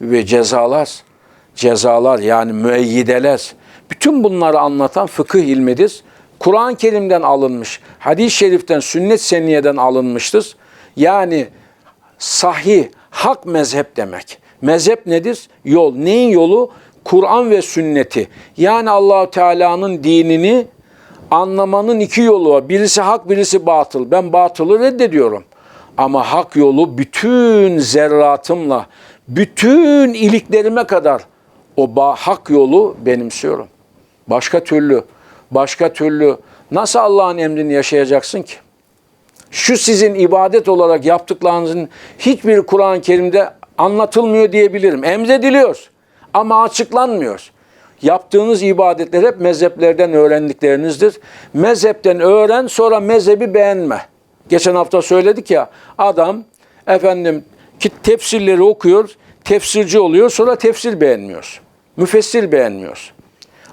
ve cezalar, cezalar yani müeyyideler. Bütün bunları anlatan fıkıh ilmidir. Kur'an-ı Kerim'den alınmış, hadis-i şeriften, sünnet seniyeden alınmıştır. Yani sahih, hak mezhep demek. Mezhep nedir? Yol. Neyin yolu? Kur'an ve sünneti. Yani Allahu Teala'nın dinini anlamanın iki yolu var. Birisi hak, birisi batıl. Ben batılı reddediyorum. Ama hak yolu bütün zerratımla, bütün iliklerime kadar o hak yolu benimsiyorum. Başka türlü, başka türlü nasıl Allah'ın emrini yaşayacaksın ki? Şu sizin ibadet olarak yaptıklarınızın hiçbir Kur'an-ı Kerim'de anlatılmıyor diyebilirim. Emrediliyor ama açıklanmıyor. Yaptığınız ibadetler hep mezheplerden öğrendiklerinizdir. Mezhepten öğren sonra mezhebi beğenme. Geçen hafta söyledik ya adam efendim ki tefsirleri okuyor, tefsirci oluyor sonra tefsir beğenmiyor. Müfessir beğenmiyor.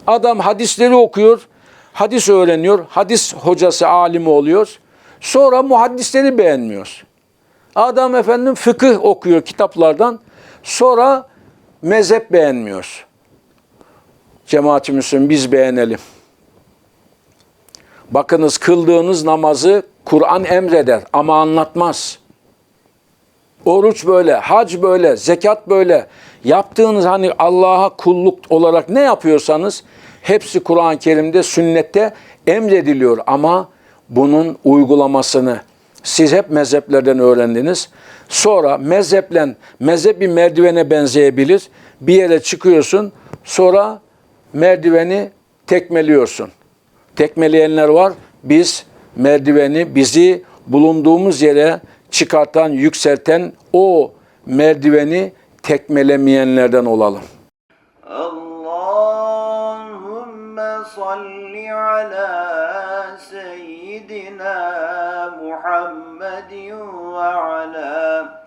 Adam hadisleri okuyor, hadis öğreniyor, hadis hocası, alimi oluyor. Sonra muhaddisleri beğenmiyor. Adam efendim fıkıh okuyor kitaplardan. Sonra mezhep beğenmiyor. Cemaat-i Müslümin biz beğenelim. Bakınız kıldığınız namazı Kur'an emreder ama anlatmaz. Oruç böyle, hac böyle, zekat böyle. Yaptığınız hani Allah'a kulluk olarak ne yapıyorsanız hepsi Kur'an-ı Kerim'de, sünnette emrediliyor ama bunun uygulamasını siz hep mezheplerden öğrendiniz. Sonra mezheplen, mezhep bir merdivene benzeyebilir. Bir yere çıkıyorsun, sonra merdiveni tekmeliyorsun. Tekmeleyenler var. Biz merdiveni bizi bulunduğumuz yere çıkartan, yükselten o merdiveni tekmelemeyenlerden olalım. Allahümme salli ala seyyidina Muhammedin ve ala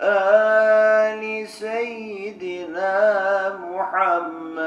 ali seyyidina Muhammed.